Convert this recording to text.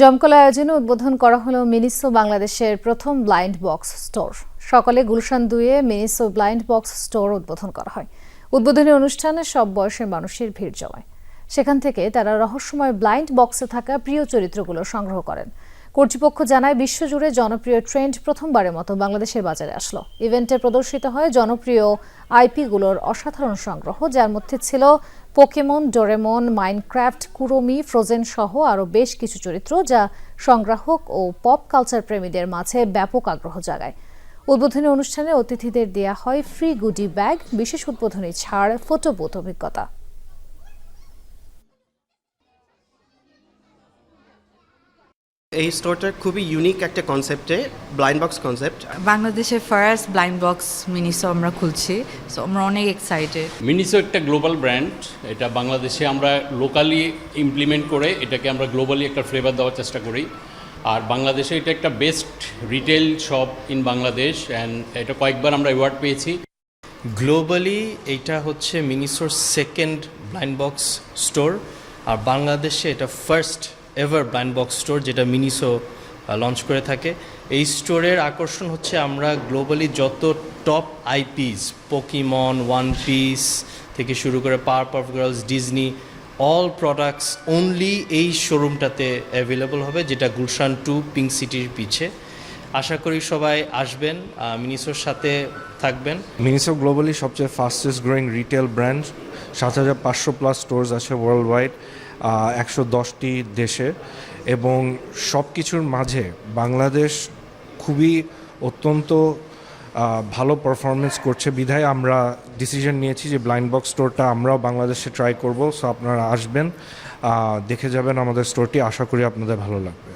জমকলা আয়োজনে উদ্বোধন করা হলো মিনিসো বাংলাদেশের প্রথম ব্লাইন্ড বক্স স্টোর। সকালে গুলশান দুয়ে মিনিসো ব্লাইন্ড বক্স স্টোর উদ্বোধন করা হয়। উদ্বোধনী অনুষ্ঠানে সব বয়সের মানুষের ভিড় জমায়। সেখান থেকে তারা রহস্যময় ব্লাইন্ড বক্সে থাকা প্রিয় চরিত্রগুলো সংগ্রহ করেন। কর্তৃপক্ষ জানায়, বিশ্বজুড়ে জনপ্রিয় ট্রেন্ড প্রথমবারের মতো বাংলাদেশের বাজারে আসলো। ইভেন্টে প্রদর্শিত হয় জনপ্রিয় আইপিগুলোর অসাধারণ সংগ্রহ, যার মধ্যে ছিল Pokemon Doraemon Minecraft Kuromi Frozen সহ আরও বেশ কিছু চরিত্র যা সংগ্রাহক ও পপ কালচার প্রেমীদের মাঝে ব্যাপক আগ্রহ জাগায়। উদ্বোধনী অনুষ্ঠানে অতিথিদের দেয়া হয় ফ্রি গুডি ব্যাগ বিশেষ উদ্বোধনী ছাড় ফটোবুথ অভিজ্ঞতা। এই স্টোরটা খুবই ইউনিক একটা কনসেপ্টে ব্লাইন্ড বক্স কনসেপ্ট বাংলাদেশের ফার্স্ট ব্লাইন্ড বক্স মিনিসো আমরা খুলছি সো আমরা অনেক এক্সাইটেড মিনিসো একটা গ্লোবাল ব্র্যান্ড এটা বাংলাদেশে আমরা লোকালি ইমপ্লিমেন্ট করে এটাকে আমরা গ্লোবালি একটা ফ্লেভার দেওয়ার চেষ্টা করি। আর বাংলাদেশে এটা একটা best retail shop in Bangladesh and এটা কয়েকবার আমরা অ্যাওয়ার্ড পেয়েছি। গ্লোবালি এইটা হচ্ছে মিনিসোর সেকেন্ড ব্লাইন্ড বক্স স্টোর আর বাংলাদেশে এটা first ever blind box store যেটা মিনিসো লঞ্চ করে থাকে। এই স্টোরের আকর্ষণ হচ্ছে আমরা গ্লোবালি যত top IPs Pokemon one piece থেকে শুরু করে powerpuff girls Disney all products only এই শোরুমটাতে অ্যাভেলেবল হবে, যেটা গুলশান টু পিঙ্ক সিটির পিছে। আশা করি সবাই আসবেন মিনিসোর সাথে থাকবেন। মিনিসো গ্লোবালি সবচেয়ে ফাস্টেস্ট গ্রোয়িং রিটেল ব্র্যান্ড, সাত হাজার পাঁচশো প্লাস স্টোর্স আছে ওয়ার্ল্ড ওয়াইড একশো দশটি দেশে। এবং সব কিছুর মাঝে বাংলাদেশ খুবই অত্যন্ত ভালো পারফরমেন্স করছে। বিধায় আমরা ডিসিশন নিয়েছি যে ব্লাইন্ড বক্স স্টোরটা আমরাও বাংলাদেশে ট্রাই করব। সো আপনারা আসবেন দেখে যাবেন আমাদের স্টোরটি আশা করি আপনাদের ভালো লাগবে।